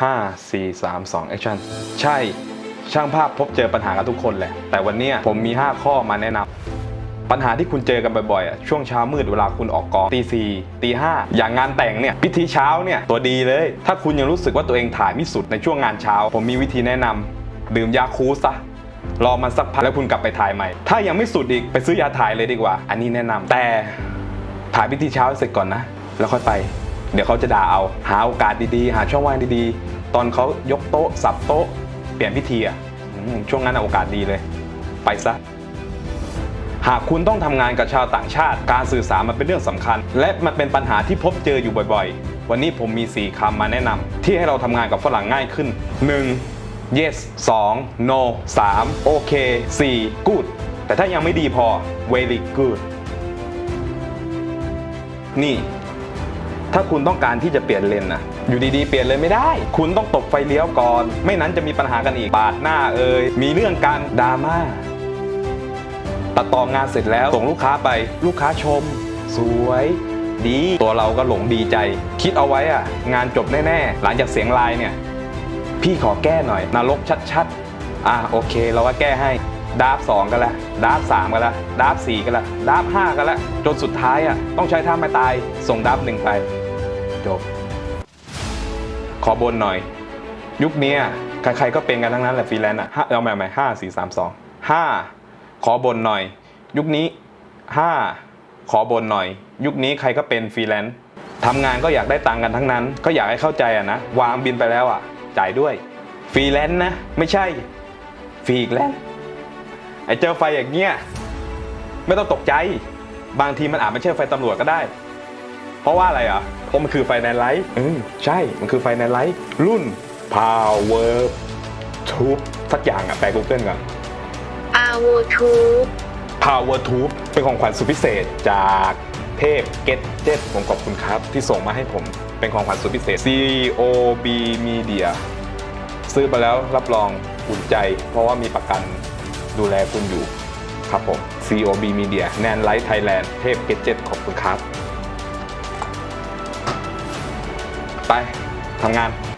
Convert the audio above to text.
5 4 3 2 action ใช่ ช่างภาพพบเจอปัญหากันทุกคนแหละ แต่วันนี้ผมมี 5 ข้อมาแนะนำปัญหาที่คุณเจอกันบ่อยๆอะช่วงเช้ามืดเวลาคุณออกกองตีสี่ตีห้าอย่างงานแต่งเนี่ยพิธีเช้าเนี่ยตัวดีเลย ถ้าคุณยังรู้สึกว่าตัวเองถ่ายไม่สุดในช่วงงานเช้า ผมมีวิธีแนะนำดื่มยาคูซะรอมันสักพักแล้วคุณกลับไปถ่ายใหม่ ถ้ายังไม่สุดอีกไปซื้อยาถ่ายเลยดีกว่า อันนี้แนะนำแต่ถ่ายพิธีเช้าเสร็จก่อนนะ แล้วค่อยไป เดี๋ยวเขาจะด่าเอาหาโอกาสดีๆ หาช่องว่างดีๆ ตอนเขายกโต๊ะสับโต๊ะ เปลี่ยนพิธีอะช่วงนั้นโอกาสดีเลย ไปซะหากคุณต้องทำงานกับชาวต่างชาติ การสื่อสารมันเป็นเรื่องสำคัญ และมันเป็นปัญหาที่พบเจออยู่บ่อยๆ วันนี้ผมมี 4คำมาแนะนำที่ให้เราทำงานกับฝรั่งง่ายขึ้น 1. yes 2. no 3. okay 4. good แต่ถ้ายังไม่ดีพอ very good นี่ ถ้าคุณต้องการที่จะเปลี่ยนเลนนะอยู่ดีๆ เปลี่ยนเลยไม่ได้ คุณต้องตบไฟเลี้ยวก่อน ไม่นั้นจะมีปัญหากันอีกปาดหน้าเอ่ยมีเรื่องกันดราม่าตัดต่องานเสร็จแล้วส่งลูกค้าไปลูกค้าชม สวยดีตัวเราก็หลงดีใจ คิดเอาไว้อะงานจบแน่ๆ หลังจากเสียงไลน์เนี่ย พี่ขอแก้หน่อยนรกชัดๆ อะโอเค เราก็แก้ให้ดาร์ฟสองกันละดาร์ฟสามกันละดาร์ฟสี่กันละดาร์ฟห้ากันละจนสุดท้ายอะต้องใช้ท่าไม้ตายส่งดาร์ฟหนึ่งไป จบ ขอบนหน่อย ยุคนี้ใครๆก็เป็นกันทั้งนั้นแหละฟรีแลนซ์อะเอาใหม่ใหม่ห้าสี่สามสองห้าขอบนหน่อย ยุคนี้ห้าขอบนหน่อย ยุคนี้ใครก็เป็นฟรีแลนซ์ทำงานก็อยากได้ตังกันทั้งนั้น ก็อยากให้เข้าใจอะนะวางบินไปแล้วอะ จ่ายด้วยฟรีแลนซ์นะ ไม่ใช่ฟรีอีกแล้วไอ้เจอไฟอย่างเงี้ยไม่ต้องตกใจ บางทีมันอาจไม่ใช่ไฟตำรวจก็ได้ เพราะว่าอะไรอะเพราะมันคือไฟแนนไลท์อืมใช่มันคือไฟแนนไลท์รุ่น Power Tube สักอย่างอะแปล Google ก่อนอาวูทูบ Power Tube เป็นของขวัญสุดพิเศษจากเทพ Get Jet ผมขอบคุณครับ ที่ส่งมาให้ผมเป็นของขวัญสุดพิเศษ COB Media ซื้อไปแล้วรับรองอุ่นใจ เพราะว่ามีประกันดูแลคุณอยู่ครับผม COB Media แนนไลท์ไทยแลนด์เทพ Get Jet ขอบคุณครับ ไปทำงาน